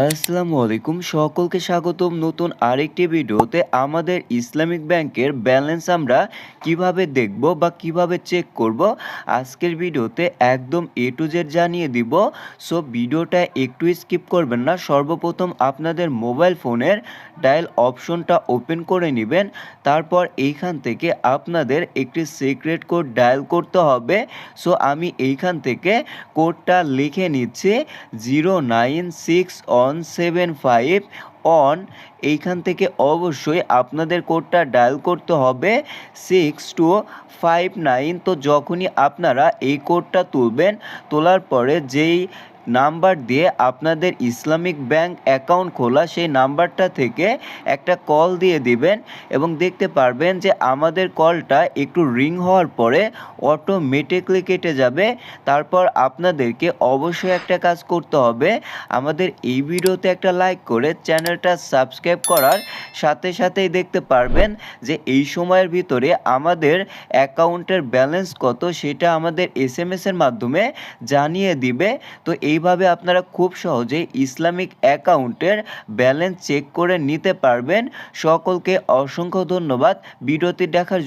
আসসালামু আলাইকুম সকলকে স্বাগতম নতুন আরেকটি ভিডিওতে। আমাদের ইসলামিক ব্যাংকের ব্যালেন্স আমরা কীভাবে দেখব বা কীভাবে চেক করব, আজকের ভিডিওতে একদম এ টু জেড জানিয়ে দিব। সো ভিডিওটা একটু স্কিপ করবেন না, সর্বপ্রথম আপনাদের মোবাইল ফোনের ডায়াল অপশনটা ওপেন করে নেবেন। তারপর এইখান থেকে আপনাদের একটি সিক্রেট কোড ডায়াল করতে হবে। সো আমি এইখান থেকে কোডটা লিখে নিচ্ছি zero nine six one seven five on এইখান থেকে অবশ্যই আপনাদের কোডটা ডায়াল করতে হবে সিক্স টু ফাইভ নাইন তো যখনই আপনারা এই কোডটা তুলবেন, তোলার পরে যেই নাম্বার দিয়ে আপনাদের ইসলামিক ব্যাংক অ্যাকাউন্ট খোলা, সেই নাম্বারটা থেকে একটা কল দিয়ে দিবেন এবং দেখতে পারবেন যে আমাদের কলটা একটু রিং হওয়ার পরে অটোমেটিকলি কেটে যাবে। তারপর আপনাদেরকে অবশ্যই একটা কাজ করতে হবে, আমাদের এই ভিডিওতে একটা লাইক করে চ্যানেলটা সাবস্ক্রাইব করার সাথে সাথেই দেখতে পারবেন যে এই সময়ের ভিতরে আমাদের অ্যাকাউন্টের ব্যালেন্স কত, সেটা আমাদের এস এম এর মাধ্যমে জানিয়ে দিবে। তো এইভাবে আপনারা খুব সহজে ইসলামিক অ্যাকাউন্টের ব্যালেন্স চেক করে নিতে পারবেন। সকলকে অসংখ্য ধন্যবাদ। ভিডিওটি দেখার জন্য